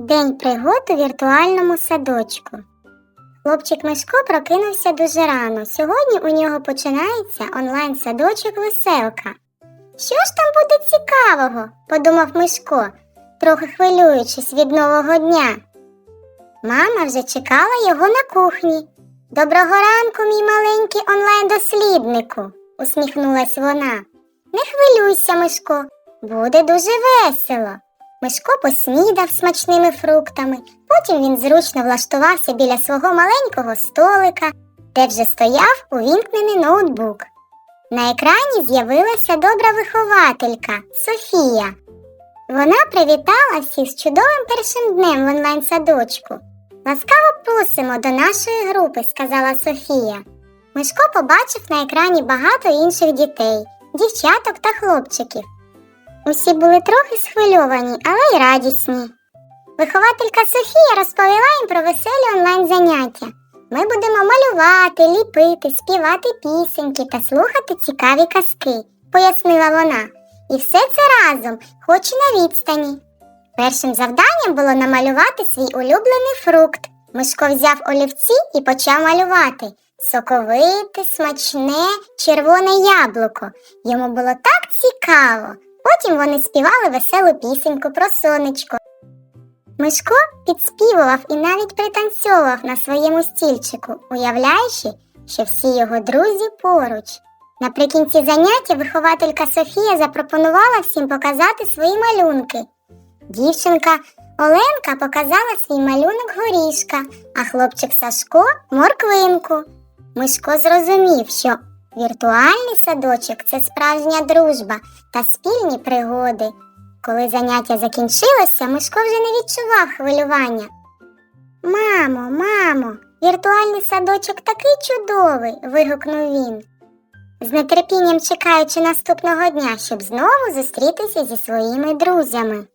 День пригод у віртуальному садочку. Хлопчик Мишко прокинувся дуже рано. Сьогодні у нього починається онлайн-садочок веселка. Що ж там буде цікавого? подумав Мишко, трохи хвилюючись від нового дня. Мама вже чекала його на кухні. Доброго ранку, мій маленький онлайн-досліднику, усміхнулась вона. Не хвилюйся, Мишко, буде дуже весело. Мишко поснідав смачними фруктами, потім він зручно влаштувався біля свого маленького столика, де вже стояв увімкнений ноутбук. На екрані з'явилася добра вихователька Софія. Вона привітала всіх з чудовим першим днем в онлайн-садочку. Ласкаво просимо до нашої групи, сказала Софія. Мишко побачив на екрані багато інших дітей, дівчаток та хлопчиків. Усі були трохи схвильовані, але й радісні. Вихователька Софія розповіла їм про веселі онлайн заняття. Ми будемо малювати, ліпити, співати пісеньки та слухати цікаві казки, пояснила вона. І все це разом, хоч і на відстані. Першим завданням було намалювати свій улюблений фрукт. Мишко взяв олівці і почав малювати соковите, смачне, червоне яблуко. Йому було так цікаво. Потім вони співали веселу пісеньку про сонечко. Мишко підспівував і навіть пританцьовував на своєму стільчику, уявляючи, що всі його друзі поруч. Наприкінці заняття вихователька Софія запропонувала всім показати свої малюнки. Дівчинка Оленка показала свій малюнок горішка, а хлопчик Сашко морквинку. Мишко зрозумів, що віртуальний садочок це справжня дружба та спільні пригоди. Коли заняття закінчилося, Мишко вже не відчував хвилювання. Мамо, мамо, віртуальний садочок такий чудовий. вигукнув він, з нетерпінням чекаючи наступного дня, щоб знову зустрітися зі своїми друзями.